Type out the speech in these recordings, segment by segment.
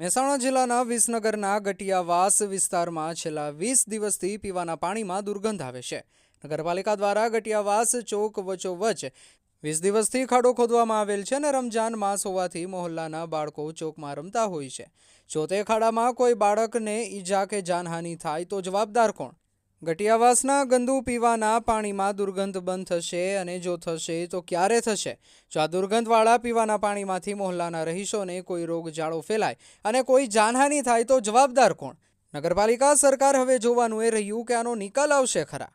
મહેસાણા જિલ્લાના વિસનગરના ગટિયાવાસ વિસ્તારમાં છેલ્લા વીસ દિવસથી પીવાના પાણીમાં દુર્ગંધ આવે છે. નગરપાલિકા દ્વારા ગટિયાવાસ ચોક વચોવચ વીસ દિવસથી ખાડો ખોદવામાં આવેલ છે અને રમજાન માસ હોવાથી મહોલ્લાના બાળકો ચોકમાં રમતા હોય છે. જો તે ખાડામાં કોઈ બાળકને ઈજા કે જાનહાનિ થાય તો જવાબદાર કોણ? ગટિયાવાસના ગંદુ પીવાના પાણીમાં દુર્ગંધ બંધ થશે અને જો થશે તો ક્યારે થશે? જો આ દુર્ગંધવાળા પીવાના પાણીમાંથી મોહલ્લાના રહીશોને કોઈ રોગજાળો ફેલાય અને કોઈ જાનહાનિ થાય તો જવાબદાર કોણ? નગરપાલિકા સરકાર હવે જોવાનું એ રહ્યું કે આનો નિકાલ આવશે ખરા.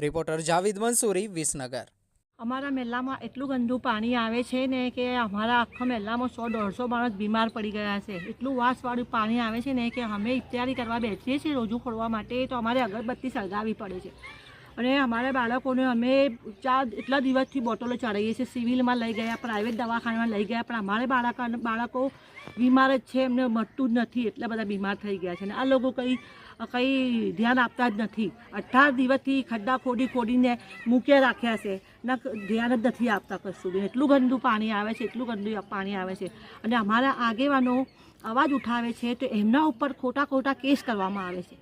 રિપોર્ટર જાવિદ મંસૂરી, વિસનગર. અમારા મહેલામાં એટલું ગંદુ પાણી આવે છે ને કે અમારા આખા મહેલામાં સો, દોઢસો માણસ બીમાર પડી ગયા છે. એટલું વાસવાળું પાણી આવે છે ને કે અમે ઇફતારી કરવા બેસીએ છીએ રોજુ ખોળવા માટે, તો અમારે અગરબત્તી સળગાવવી પડે છે. અને અમારા બાળકોને અમે ચાર એટલા દિવસથી બોટલો ચડાવીએ છીએ. સિવિલમાં લઈ ગયા પ્રાઇવેટ દવાખાનામાં લઈ ગયા, પણ અમારે બાળકો બાળકો બીમાર જ છે, એમને મળતું જ નથી. એટલા બધા બીમાર થઈ ગયા છે. અને આ લોકો કંઈ કંઈ ધ્યાન આપતા જ નથી. અઢાર દિવસથી ખડ્ડા ખોડી ખોડીને મૂકે રાખ્યા છે. ના, ધ્યાન જ નથી આપતા કશું એટલું ગંદુ પાણી આવે છે, એટલું ગંદુ પાણી આવે છે. અને અમારા આગેવાનો અવાજ ઉઠાવે છે તો એમના ઉપર ખોટા ખોટા કેસ કરવામાં આવે છે.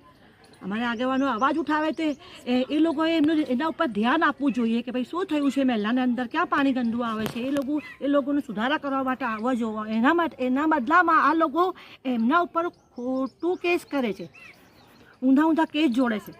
અમારા આગેવાનો અવાજ ઉઠાવે તે, એ લોકોએ એમનું એના ઉપર ધ્યાન આપવું જોઈએ કે ભાઈ શું થયું છે મહેલાના અંદર, ક્યાં પાણી ગંદુ આવે છે, એ લોકો, એ લોકોને સુધારા કરવા માટે આવવા જોવા, એના માટે એના બદલામાં આ લોકો એમના ઉપર ખોટું કેસ કરે છે. ઊંધા ઊંધા કેસ જોડે છે.